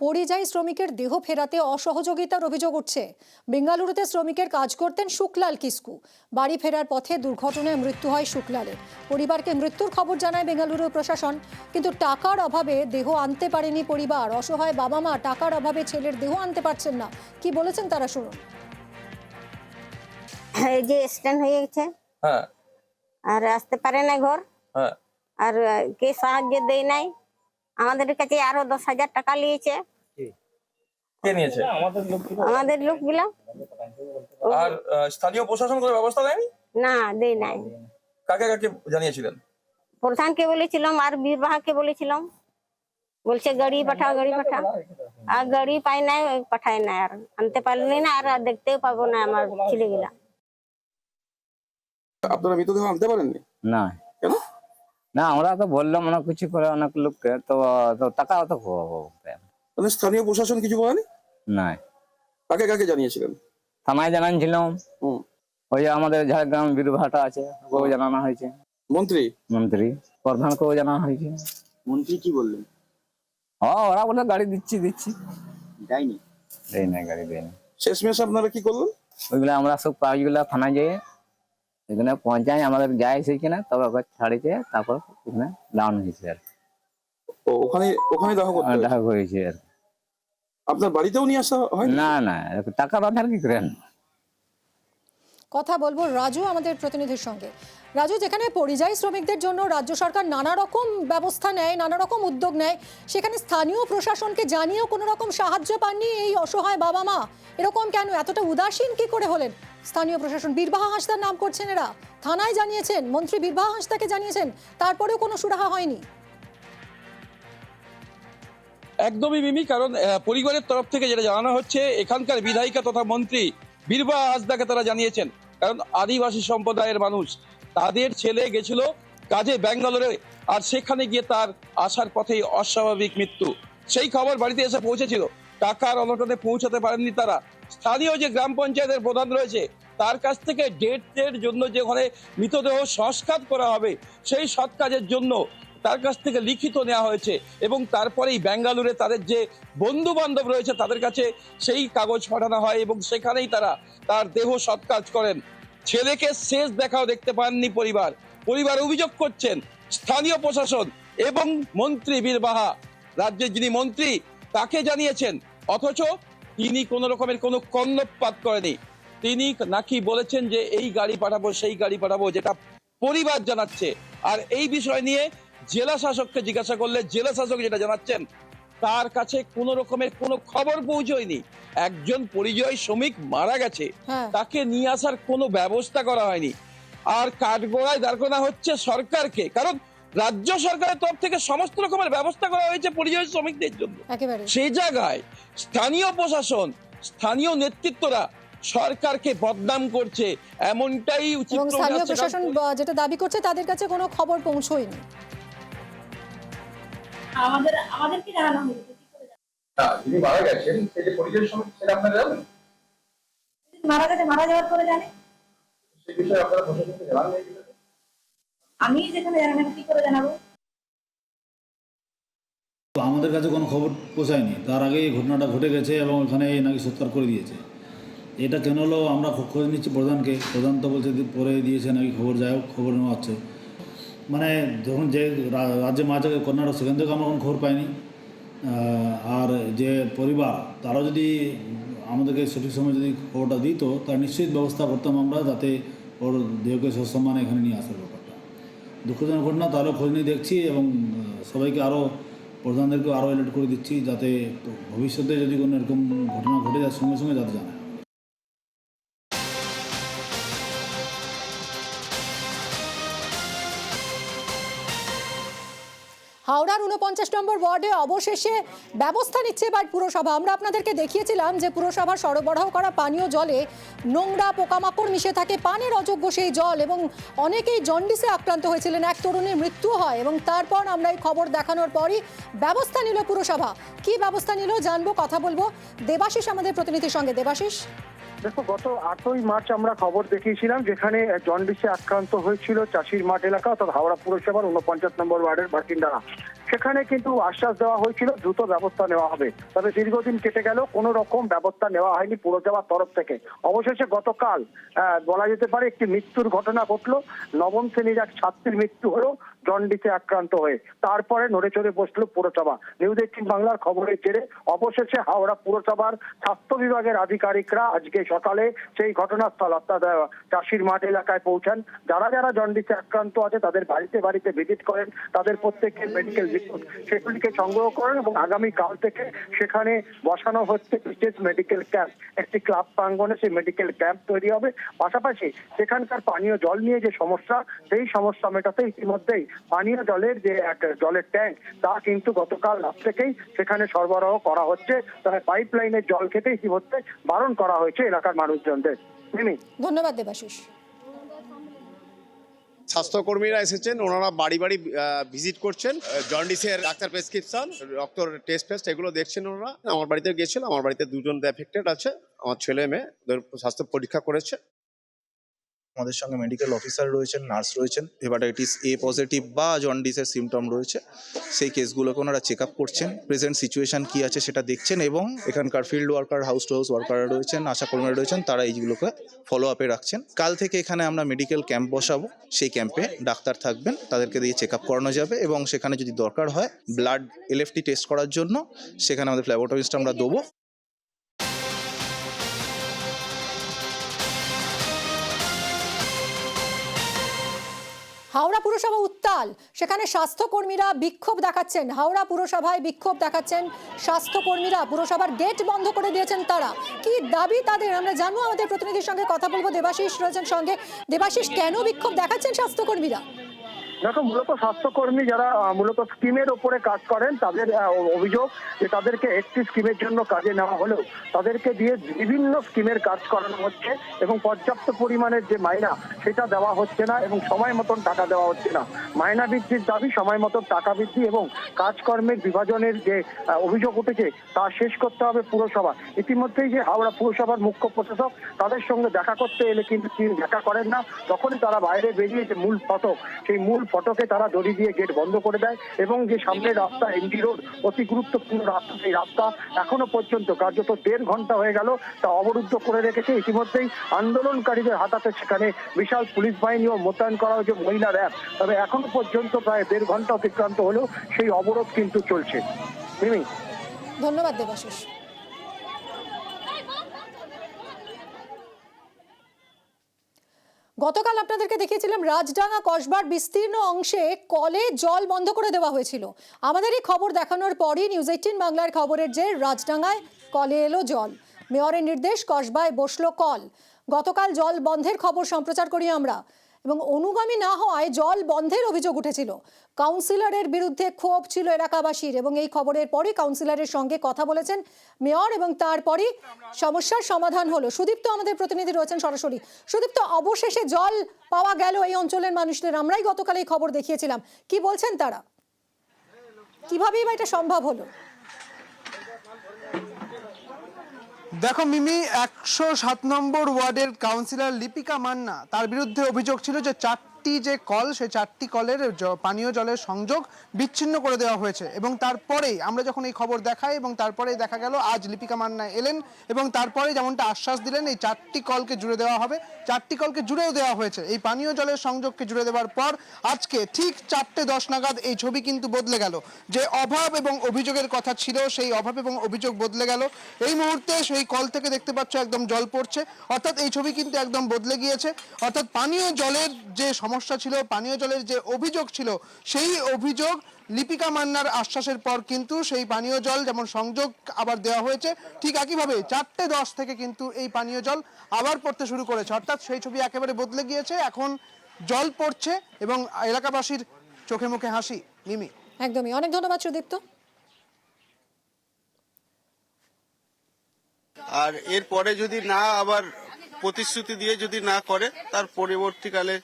পরিযায়ী শ্রমিকের দেহ ফেরাতে অসহযোগিতার অভিযোগ উঠছে। বেঙ্গালুরুতে শ্রমিকের কাজ করতেন শুক্লাল কিস্কু। বাড়ি ফেরার পথে দুর্ঘটনায় মৃত্যু হয় শুক্লালের। পরিবারকে মৃত্যুর খবর জানায় বেঙ্গালুরু প্রশাসন। কিন্তু টাকার অভাবে দেহ আনতে পারেনি পরিবার। অসহায় বাবা মা টাকার অভাবে ছেলের দেহ আনতে পারছেন না। কি বলেছেন তারা শুনুন। এই যে স্ট্যান্ড হয়ে গেছে। হ্যাঁ। আর আসতে পারে না ঘর। হ্যাঁ। আর কে সাহায্য দেয় নাই। আমাদের কাছে আরও দশ হাজার টাকা নিয়েছে। কে? নিয়েছে? আমাদের লোকগুলা। আর স্থানীয় প্রশাসন কোনো ব্যবস্থা নেয়নি? না দেয় নাই। কাকে কাকে জানিয়েছিলেন? প্রধানকে বলেছিলাম আর বীরবাহাকে বলেছিলাম। বলছে গাড়ি পাঠাও গাড়ি পাঠাও। আর গাড়ি পাই নাই পাঠায় নাই আর। আনতে পারলি না আর দেখতেও পাবো না আমার ছেলেগুলা। আপনারা মৃতদেহ আনতে পারেননি? না। কেন? না আমরা তো বললাম অনেক কিছু করে অনেক লোককে তো তো টাকা তো পাবো মানে স্থানীয় প্রশাসন কিছু বলেনি? না কাকে কাকে জানিয়েছিলেন? থানায় জানাচ্ছিলাম হুম। ওই যে আমাদের ঝাড়গ্রাম বীরভাটা আছে ওকেও জানানো হয়েছে। মন্ত্রী? মন্ত্রী প্রধানকেও জানানো হয়েছে। মন্ত্রী কি বললেন? ও ওরা বলে গাড়ি দিচ্ছি দিচ্ছি। যায়নি দেয় না গাড়ি দেয়নি। শেষমেশ আপনারা কি করলেন? ওইগুলো আমরা সব কাগজগুলো থানায় যেয়ে এখানে পঞ্চায়েত আমাদের গায়ে যায় না তবে ওকে ছাড়িতে তারপর ওখানে ডাউন হয়েছে আর ও ওখানে ওখানে দেখা করতে হয়েছে। দেখা হয়েছে আর আপনার বাড়িতেও নিয়ে আসা হয় না না টাকার আধার কি করেন? কথা বলব রাজু আমাদের প্রতিনিধির সঙ্গে। রাজু, যেখানে পরিযায়ী শ্রমিকদের জন্য রাজ্য সরকার নানা রকম ব্যবস্থা নেয়, নানা রকম উদ্যোগ নেয়, সেখানে স্থানীয় প্রশাসনকে জানিয়েও কোনো রকম সাহায্য পাননি এই অসহায় বাবা মা এরকম কেন? এতটা উদাসীন কি করে হলেন? স্থানীয় প্রশাসন বীরবাহা হাঁসদার নাম করছেন এরা। থানায় জানিয়েছেন, মন্ত্রী বীরবাহা হাঁসদাকে জানিয়েছেন, তারপরেও কোনো সুরাহা হয়নি। একদমই মিমি, কারণ পরিবারের তরফ থেকে যেটা জানানো হচ্ছে, এখানকার বিধায়িকা তথা মন্ত্রী বীরবা হাসদাকে তারা জানিয়েছেন, কারণ আদিবাসী সম্প্রদায়ের মানুষ, তাদের ছেলে গেছিল কাজে ব্যাঙ্গালোরে, আর সেখানে গিয়ে তার আসার পথেই অস্বাভাবিক মৃত্যু। সেই খবর বাড়িতে এসে পৌঁছেছিল। টাকার অনটনে পৌঁছাতে পারেননি তারা। স্থানীয় যে গ্রাম পঞ্চায়েতের প্রধান রয়েছে, তার কাছ থেকে ডেটের জন্য যে ওখানে মৃতদেহ সংস্কার করা হবে, সেই সৎ কাজের জন্য তার কাছ থেকে লিখিত নেওয়া হয়েছে এবং তারপরেই ব্যাঙ্গালুরে তাদের যে বন্ধু বান্ধব রয়েছে তাদের কাছে সেই কাগজ পাঠানো হয় এবং সেখানেই তারা তার দেহ সৎকাজ করেন। ছেলেকে শেষ দেখাও দেখতে পাননি পরিবার। পরিবার অভিযোগ করছেন, স্থানীয় প্রশাসন এবং মন্ত্রী বীরবাহা রাজ্যের যিনি মন্ত্রী, তাকে জানিয়েছেন, অথচ তিনি কোন রকমের কোনো কর্ণপাত করেনি। তিনি নাকি বলেছেন যে, এই গাড়ি পাঠাবো, সেই গাড়ি পাঠাবো, যেটা পরিবার জানাচ্ছে। আর এই বিষয় নিয়ে জেলা শাসককে জিজ্ঞাসা করলে জেলা শাসক যেটা জানাচ্ছেন তার কাছে কোনো রকমের কোনো খবর পৌঁছয়নি। একজন পরিযায়ী শ্রমিক মারা গেছে। হ্যাঁ। তাকে নিয়ে আসার কোনো ব্যবস্থা করা হয়নি। আর কাঠগড়ায় দাঁড় হচ্ছে সরকারকে। কারণ রাজ্য সরকারের তরফ থেকে সমস্ত রকমের ব্যবস্থা করা হয়েছে পরিযায়ী শ্রমিকদের জন্য। সেই জায়গায় স্থানীয় প্রশাসন স্থানীয় নেতৃত্বরা সরকারকে বদনাম করছে। এমনটাই উচিত স্থানীয় প্রশাসন যেটা দাবি করছে তাদের কাছে কোনো খবর পৌঁছয়নি। আমাদের আমাদেরকে জানানো যিনি মারা গেছেন সেই যে পরিযায়ী শ্রমিক সেটা আপনারা জানেন? মারা গেছে মারা যাওয়ার পরে জানে? সেই বিষয়ে আপনারা প্রশাসনকে জানান আমি যেখানে জানি না কি করে জানাব? তো আমাদের কাছে কোনো খবর পৌঁছায়নি। তার আগে এই ঘটনাটা ঘটে গেছে এবং ওখানে নাকি সত্যার করে দিয়েছে। এটা কেন হলো? আমরা খোঁজ নিচ্ছি প্রধানকে। প্রধান তো বলছে পরে দিয়েছে নাকি খবর। যাই হোক খবর নেওয়া হচ্ছে। মানে যখন যে রাজ্যে মারা যায় কর্ণাটক সেখান থেকে আমরা কোনো খবর পাইনি। আর যে পরিবার তারা যদি আমাদেরকে সঠিক সময় যদি খবরটা দিত তার নিশ্চিত ব্যবস্থা করতাম আমরা যাতে ওর দেহকে সসম্মানে এখানে নিয়ে আসার ব্যাপারটা। দুঃখজনক ঘটনা, তারও খোঁজ নিয়ে দেখছি এবং সবাইকে আরও, প্রধানদেরকেও আরও অ্যালার্ট করে দিচ্ছি যাতে ভবিষ্যতে যদি কোনো এরকম ঘটনা ঘটে যায়, সঙ্গে সঙ্গে যাতে জানায়। উনপঞ্চাশ নম্বর ওয়ার্ডে অবশেষে ব্যবস্থা নিচ্ছে এবার পুরসভা। আমরা আপনাদেরকে দেখিয়েছিলাম যে পুরসভার সরবরাহ করা পানীয় জলে নোংরা পোকামাকড় মিশে থাকে, পানের অযোগ্য সেই জল এবং অনেকেই জন্ডিসে আক্রান্ত হয়েছিলেন। এক তরুণীর মৃত্যু হয় এবং তারপর আমরা এই খবর দেখানোর পরই ব্যবস্থা নিল পুরসভা। কি ব্যবস্থা নিল জানব, কথা বলব। দেবাশিস আমাদের প্রতিনিধির সঙ্গে। দেবাশিস? দেখো, গত আটই মার্চ আমরা খবর দেখিয়েছিলাম যেখানে জন্ডিসে আক্রান্ত হয়েছিল চাষির মাঠ এলাকা অর্থাৎ হাওড়া পুরসভার উনপঞ্চাশ নম্বর ওয়ার্ডের বাসিন্দারা। সেখানে কিন্তু আশ্বাস দেওয়া হয়েছিল, দ্রুত ব্যবস্থা নেওয়া হবে। তবে দীর্ঘদিন কেটে গেল, কোনো রকম ব্যবস্থা নেওয়া হয়নি পুরসভার তরফ থেকে। অবশেষে গতকাল বলা যেতে পারে একটি মৃত্যুর ঘটনা ঘটলো। নবম শ্রেণির এক ছাত্রীর মৃত্যু হলো জন্ডিসে আক্রান্ত হয়ে। তারপরে নড়ে চড়ে বসল পুরসভা। নিউজ এইটিন বাংলার খবরের জেরে অবশেষে হাওড়া পুরসভার স্বাস্থ্য বিভাগের আধিকারিকরা আজকে সকালে সেই ঘটনাস্থল, অর্থাৎ চাষির মাঠ এলাকায় পৌঁছান। যারা যারা জন্ডিসে আক্রান্ত আছে, তাদের বাড়িতে বাড়িতে ভিজিট করেন। তাদের প্রত্যেকের মেডিকেল সেগুলিকে সংগ্রহ করেন এবং আগামী কাল থেকে সেখানে বসানো হচ্ছে বিশেষ মেডিকেল ক্যাম্প একটি ক্লাব প্রাঙ্গনে সেই মেডিকেল ক্যাম্প তৈরি হবে। পাশাপাশি সেখানকার পানীয় জল নিয়ে যে সমস্যা, সেই সমস্যা মেটাতে ইতিমধ্যেই পানীয় জলের যে এক জলের ট্যাঙ্ক তা কিন্তু গতকাল রাত থেকেই সেখানে সরবরাহ করা হচ্ছে। তবে পাইপ লাইনের জল খেতে ইতিমধ্যে বারণ করা হয়েছে এলাকার মানুষজনদের। ধন্যবাদ দেবাশিস। স্বাস্থ্যকর্মীরা এসেছেন, ওনারা বাড়ি বাড়ি ভিজিট করছেন। জন্ডিসের ডাক্তার প্রেসক্রিপশন রক্তর টেস্ট ফেস্ট, এগুলো দেখছেন ওনারা। আমার বাড়িতে গেছিল আমার বাড়িতে দুজন এফেক্টেড আছে, আমার ছেলে মেয়ে স্বাস্থ্য পরীক্ষা করেছে। আমাদের সঙ্গে মেডিকেল অফিসার রয়েছেন নার্স রয়েছেন হেপাটাইটিস এ পজিটিভ বা জন্ডিসের সিমটম রয়েছে, সেই কেসগুলোকে ওনারা চেক আপ করছেন প্রেজেন্ট সিচুয়েশন কি আছে সেটা দেখছেন এবং এখানকার field worker house to house ওয়ার্কাররা রয়েছেন, আশাকর্মীরা রয়েছেন, তারা এইগুলোকে ফলো আপে রাখছেন। কাল থেকে এখানে আমরা মেডিকেল ক্যাম্প বসাবো, সেই ক্যাম্পে ডাক্তার থাকবেন, তাদেরকে দিয়ে চেক আপ করানো যাবে এবং সেখানে যদি দরকার হয় ব্লাড এলএফটি টেস্ট করার জন্য, সেখানে আমাদের ফ্ল্যাবোটমিস্ট আমরা দেবো। হাওড়া পুরসভা উত্তাল। সেখানে স্বাস্থ্যকর্মীরা বিক্ষোভ দেখাচ্ছেন। হাওড়া পুরসভায় বিক্ষোভ দেখাচ্ছেন স্বাস্থ্যকর্মীরা। পুরসভার গেট বন্ধ করে দিয়েছেন তারা। কি দাবি তাদের? আমরা জানব আমাদের প্রতিনিধির সঙ্গে কথা বলব। দেবাশিস রয়েছেন সঙ্গে। দেবাশিস, কেন বিক্ষোভ দেখাচ্ছেন স্বাস্থ্যকর্মীরা? দেখো, মূলত স্বাস্থ্যকর্মী যারা মূলত স্কিমের ওপরে কাজ করেন, তাদের অভিযোগ যে তাদেরকে একটি স্কিমের জন্য কাজে নেওয়া হলেও তাদেরকে দিয়ে বিভিন্ন স্কিমের কাজ করানো হচ্ছে এবং পর্যাপ্ত পরিমাণের যে মাইনা, সেটা দেওয়া হচ্ছে না এবং সময় মতন টাকা দেওয়া হচ্ছে না। মাইনা বৃদ্ধির দাবি, সময় মতন টাকা বৃদ্ধি এবং কাজকর্মের বিভাজনের যে অভিযোগ উঠেছে, তা শেষ করতে হবে পুরসভা। ইতিমধ্যেই যে হাওড়া পুরসভার মুখ্য প্রশাসক তাদের সঙ্গে দেখা করতে এলে কিন্তু তিনি দেখা করেন না। তখনই তারা বাইরে বেরিয়ে যে মূল ফটক, সেই মূল ফটকে তারা দড়ি দিয়ে গেট বন্ধ করে দেয় এবং যে সামনের রাস্তা, এমডি রোড, অতি গুরুত্বপূর্ণ রাস্তা, সেই রাস্তা এখনও পর্যন্ত কার্যত দেড় ঘণ্টা হয়ে গেল, তা অবরুদ্ধ করে রেখেছে। ইতিমধ্যেই আন্দোলনকারীদের হাতাতে সেখানে বিশাল পুলিশ বাহিনীও মোতায়েন করা হয়েছে মহিলা র্যাব। তবে এখনও পর্যন্ত প্রায় দেড় ঘণ্টা অতিক্রান্ত হলেও সেই অবরোধ কিন্তু চলছে। ধন্যবাদ দেবাশিস। গতকাল আপনাদেরকে দেখিয়েছিলাম, রাজডাঙ্গা কসবার বিস্তীর্ণ অংশে কলে জল বন্ধ করে দেওয়া হয়েছিল। আমাদের এই খবর দেখানোর পরই নিউজ এইটিন বাংলার খবরের যে রাজডাঙ্গায় কলে এলো জল। মেয়রের নির্দেশ, কসবায় বসল কল। গতকাল জল বন্ধের খবর সম্প্রচার করি আমরা। এবং অনুগামী না হওয়ায় জল বন্ধের অভিযোগ উঠেছিল। কাউন্সিলরের বিরুদ্ধে ক্ষোভ ছিল এলাকাবাসীর এবং এই খবরের পরই কাউন্সিলরের সঙ্গে কথা বলেছেন মেয়র এবং তারপরই সমস্যার সমাধান হলো। সুদীপ্ত আমাদের প্রতিনিধি রয়েছেন সরাসরি। সুদীপ্ত, অবশেষে জল পাওয়া গেল এই অঞ্চলের মানুষদের। আমরাই গতকাল এই খবর দেখিয়েছিলাম। কি বলছেন তারা? কিভাবেই বা এটা সম্ভব হলো? দেখো মিমি, একশো সাত নম্বর ওয়ার্ডের কাউন্সিলর লিপিকা মান্না, তার বিরুদ্ধে অভিযোগ ছিল যে চারটি যে কল, সেই চারটি কলের পানীয় জলের সংযোগ বিচ্ছিন্ন করে দেওয়া হয়েছে এবং তারপরেই আমরা যখন এই খবর দেখাই এবং তারপরেই দেখা গেল আজ লিপিকা মান্না এলেন এবং তারপরে যেমনটা আশ্বাস দিলেন, এই চারটি কলকে জুড়ে দেওয়া হবে। চারটি কলকে জুড়েও দেওয়া হয়েছে। এই পানীয় জলের সংযোগকে জুড়ে দেওয়ার পর আজকে ঠিক চারটে দশ নাগাদ এই ছবি কিন্তু বদলে গেল। যে অভাব এবং অভিযোগের কথা ছিল, সেই অভাব এবং অভিযোগ বদলে গেল। এই মুহূর্তে সেই কল থেকে দেখতে পাচ্ছ একদম জল পড়ছে। অর্থাৎ এই ছবি কিন্তু একদম বদলে গিয়েছে। অর্থাৎ পানীয় জলের যে সমস্যা ছিল পানীয় জলের যে অভিযোগ ছিল সেই অভিযোগ লিপিকা মান্নার আশ্বাসের পর কিন্তু সেই পানীয় জল যেমন সংযোগ আবার দেওয়া হয়েছে ঠিক একইভাবে চারটে দশ থেকে কিন্তু এই পানীয় জল আবার পড়তে শুরু করেছে। অর্থাৎ সেই ছবি একেবারে বদলে গিয়েছে এখন জল পড়ছে এবং এলাকাবাসীর চোখে মুখে হাসি। মিমি। একদমই। অনেক ধন্যবাদ সুদীপ্ত। আর এরপরে যদি না আবার প্রতিশ্রুতি দিয়ে যদি না করে তার পরবর্তীকালে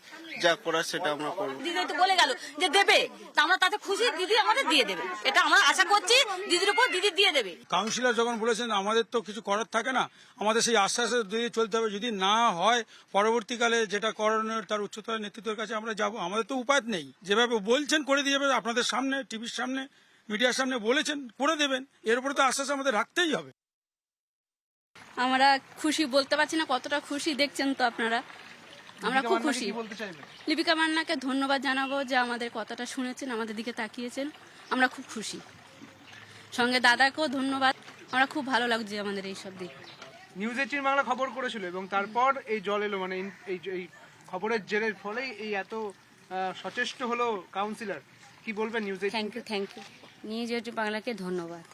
যা করার সেটা আমরা করব। দিদি তো বলে গেল যে দেবে তা আমরা তাতে খুশি দিদি আমাদের দিয়ে দেবে। এটা আমরা আশা করছি দিদির উপর দিদি দিয়ে দেবে। কাউন্সিলর যখন বলেছেন আমাদের তো কিছু করার থাকে না আমাদের সেই আশ্বাসে দিয়ে চলতে হবে। যদি না হয় পরবর্তীকালে যেটা করণীয় তার উচ্চতর নেতৃত্বের কাছে আমরা যাব। আমাদের তো উপায় নেই। যেভাবে বলছেন করে দিয়ে যাবে। আপনাদের সামনে টিভির সামনে মিডিয়ার সামনে বলেছেন করে দেবেন। এর উপরে তো আশ্বাস আমাদের রাখতেই হবে। আমরা খুশি বলতে পারছি না কতটা খুশি দেখছেন তো আপনারা। আমরা খুব খুশি। লিপিকা মান্নাকে ধন্যবাদ জানাব যে আমাদের কথাটা শুনেছেন আমাদের দিকে তাকিয়েছেন। আমরা খুব খুশি। সঙ্গে দাদাকেও ধন্যবাদ। আমরা খুব ভালো লাগছে আমাদের এই সব দিক। নিউজ এইটিন বাংলা খবর করেছিল এবং তারপর এই জল এলো মানে এই- এই এই খবরের জেরের ফলেই এই এত আহ, সচেষ্ট হলো কাউন্সিলর কি বলবেন News Eighteen thank you thank you News Eighteen বাংলাকে ধন্যবাদ।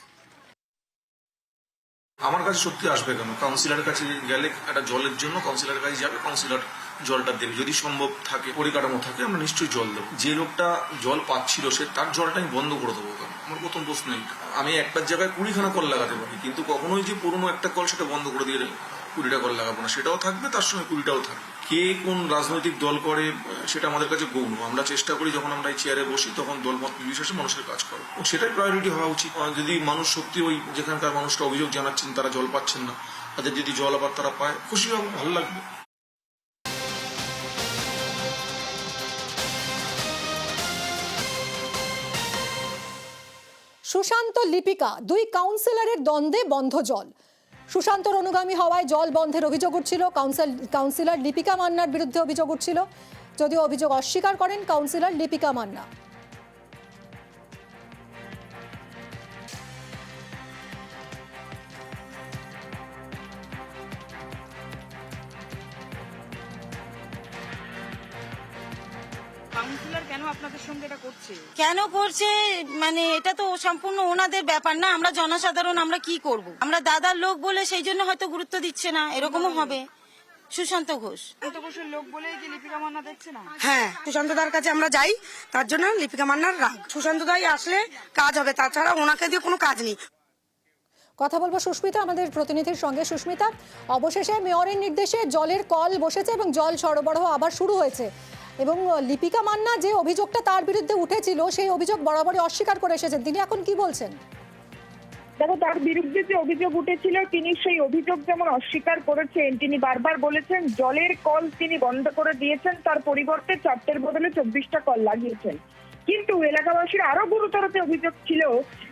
আমার কাছে সত্যি আসবে কেন? কাউন্সিলারের কাছে গেলে একটা জলের জন্য কাউন্সিলারের কাছে যাবে কাউন্সিলর জলটা দেবে। যদি সম্ভব থাকে, পরিকাঠামো থাকে, আমরা নিশ্চয়ই জল দেবো। যে লোকটা জল পাচ্ছিল, সে তার জলটা আমি বন্ধ করে দেবো কেন আমার প্রথম প্রশ্ন। আমি একটার জায়গায় কুড়িখানা কল লাগাতে পারি, কিন্তু কখনোই যে পুরনো একটা কল সেটা বন্ধ করে দিয়ে কুড়িটা কল লাগাবো না, সেটাও থাকবে, তার সঙ্গে কুড়িটাও থাকবে। কে কোন রাজনৈতিক দল করে, সেটা আমাদের কাছে গৌণ। আমরা চেষ্টা করি, যখন আমরা এই চেয়ারে বসি, তখন দলমত নির্বিশেষে মানুষের কাজ করো। সেটাই প্রায়োরিটি হওয়া উচিত। যদি মানুষ সত্যি ওই যেখানকার মানুষটা অভিযোগ জানাচ্ছেন, তারা জল পাচ্ছেন না তাদের যদি জল আবার তারা পায়, খুশি হব ভালো লাগবে। সুশান্ত লিপিকা, দুই কাউন্সিলরের দ্বন্দ্বে বন্ধ জল। সুশান্তর অনুগামী হওয়ায় জল বন্ধের অভিযোগ উঠছিল। কাউন্সিল, কাউন্সিলর লিপিকা মান্নার বিরুদ্ধে অভিযোগ উঠছিল। যদিও অভিযোগ অস্বীকার করেন কাউন্সিলর লিপিকা মান্না। কেন করছে? মানে এটা তো সম্পূর্ণ ওনাদের ব্যাপার না আমরা জনসাধারণ আমরা কি করব? আমরা দাদার লোক বলে সেই জন্য হয়তো গুরুত্ব দিচ্ছে না এরকমও হবে। সুশান্ত ঘোষ। হ্যাঁ সুশান্ত দার কাছে আমরা যাই তার জন্য লিপিকা মান্নার রাগ। সুশান্ত দাই আসলে কাজ হবে তাছাড়া ওনাকে দিয়ে কোনো কাজ নেই। কথা বলব সুস্মিতা আমাদের প্রতিনিধির সঙ্গে। সুস্মিতা অবশেষে মেয়রের নির্দেশে জলের কল বসেছে এবং জল সরবরাহ আবার শুরু হয়েছে। এবং লিপিকা মান্না যে অভিযোগটা তার বিরুদ্ধে উঠেছিল, সেই অভিযোগ বরাবরই অস্বীকার করে এসেছেন। তিনি এখন কি বলছেন? দেখো, তার বিরুদ্ধে যে অভিযোগ উঠেছিল, তিনি সেই অভিযোগ যেমন অস্বীকার করেছেন, তিনি বারবার বলেছেন, জলের কল তিনি বন্ধ করে দিয়েছেন, তার পরিবর্তে চারটের বদলে চব্বিশটা কল লাগিয়েছেন। কিন্তু এলাকাবাসীর আরও গুরুতরতে অভিযোগ ছিল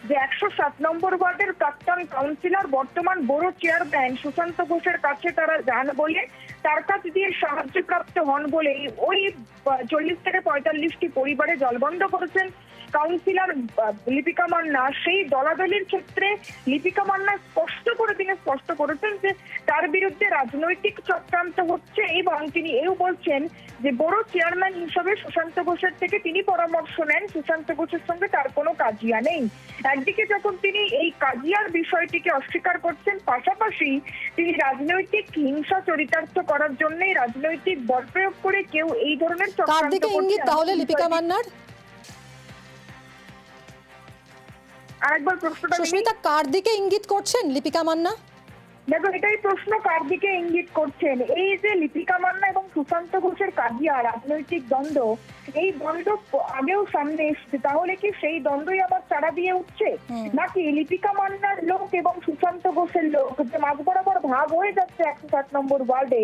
যে একশো সাত নম্বর ওয়ার্ডের প্রাক্তন কাউন্সিলর বর্তমান বড় চেয়ারম্যান সুশান্ত ঘোষের কাছে তারা যান বলে তার কাছ দিয়ে সাহায্যপ্রাপ্ত হন বলে ওই চল্লিশ থেকে পঁয়তাল্লিশটি পরিবারে জলবন্ধ করেছেন। কাউন্সিলর লিপিকা মান্না সেই দলাদলির ক্ষেত্রে লিপিকা মান্না স্পষ্ট করে তিনি স্পষ্ট করেছেন যে তার বিরুদ্ধে রাজনৈতিক চক্রান্ত হচ্ছে এবং তিনি এও বলছেন যে বড় চেয়ারম্যান হিসেবে সুশান্ত ঘোষের থেকে তিনি পরামর্শ নেন। সুশান্ত ঘোষের সঙ্গে তার কোনো কাজিয়া নেই। একদিকে যখন তিনি এই কাজিয়ার বিষয়টিকে অস্বীকার করছেন পাশাপাশি তিনি রাজনৈতিক হিংসা চরিতার্থ করার জন্যই রাজনৈতিক বল প্রয়োগ করে কেউ এই ধরনের চক্রান্ত করছে তাহলে লিপিকা মান্নার? আরেকবার প্রশ্নটা সুস্মিতা কার দিকে ইঙ্গিত করছেন লিপিকা মান্না? দেখো এটাই প্রশ্ন কার দিকে ইঙ্গিত করছেন? এই যে লিপিকা মান্না এবং সুশান্ত ঘোষের কাজিয়া রাজনৈতিক দ্বন্দ্ব এই দ্বন্দ্ব আগেও সামনে এসছে তাহলে কি সেই দ্বন্দ্বই আবার চারা দিয়ে উঠছে? নাকি লিপিকা মান্নার লোক এবং সুশান্ত ঘোষের লোক যে মাঝ বরাবর ভাগ হয়ে যাচ্ছে একশো সাত নম্বর ওয়ার্ডে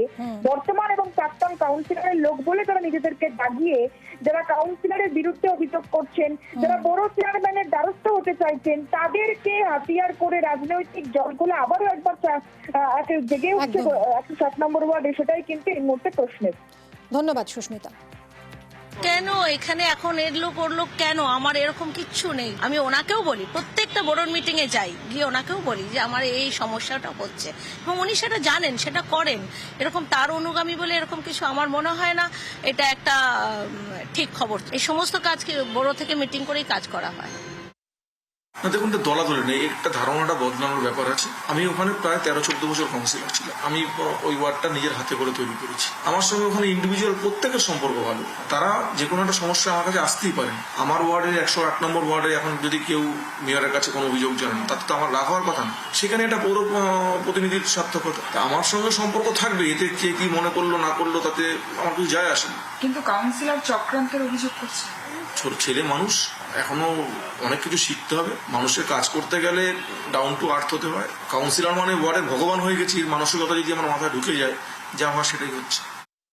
বর্তমান এবং প্রাক্তন কাউন্সিলরের লোক বলে তারা নিজেদেরকে দাগিয়ে যারা কাউন্সিলরের বিরুদ্ধে অভিযোগ করছেন যারা বড় চেয়ারম্যানের দ্বারস্থ হতে চাইছেন তাদেরকে হাতিয়ার করে রাজনৈতিক জলগুলো আবারও একবার একে- জেগে উঠছে একশো সাত নম্বর ওয়ার্ডে সেটাই কিন্তু এই মুহূর্তে প্রশ্নের ধন্যবাদ সুস্মিতা। কেন এখানে এখন এর লোক ওর লোক কেন? আমার এরকম কিচ্ছু নেই। আমি ওনাকেও বলি প্রত্যেকটা বড় মিটিং এ যাই গিয়ে ওনাকেও বলি যে আমার এই সমস্যাটা হচ্ছে। এবং উনি সেটা জানেন সেটা করেন। এরকম তার অনুগামী বলে এরকম কিছু আমার মনে হয় না। এটা একটা ঠিক খবর। এই সমস্ত কাজ কি বড় থেকে মিটিং করেই কাজ করা হয়? না দেখুন তো দলাদলি নেই। একটা ধারণাটা বদলানোর ব্যাপার আছে। আমি ওখানে প্রায় তেরো চোদ্দ বছর কাউন্সিলর ছিলাম। আমি ওই ওয়ার্ডটা নিজের হাতে করে তৈরি করেছি। আমার সঙ্গে ওখানে ইন্ডিভিজুয়াল প্রত্যেকের সম্পর্ক ভালো। তারা যে কোনো একটা সমস্যা আমার কাছে আসতেই পারেন। আমার ওয়ার্ডের একশো আট নম্বর ওয়ার্ডে এখন যদি কেউ মেয়রের কাছে কোনো অভিযোগ জানান তাতে তো আমার রাগ হওয়ার কথা না। সেখানে একটা পৌর প্রতিনিধির সার্থকতা আমার সঙ্গে সম্পর্ক থাকবে। এতে কে কি মনে করল না করল তাতে আমার কিছু যায় আসে না। কিন্তু কাউন্সিলর চক্রান্তের অভিযোগ করছে। ছোট ছেলে মানুষ এখনও অনেক কিছু শিখতে হবে। মানুষের কাজ করতে গেলে ডাউন টু আর্থ হতে হয়। কাউন্সিলর মানে ওয়ার্ডের ভগবান হয়ে গেছি, মানসিকতা যদি আমার মাথায় ঢুকে যায়, যা হওয়া সেটাই হচ্ছে।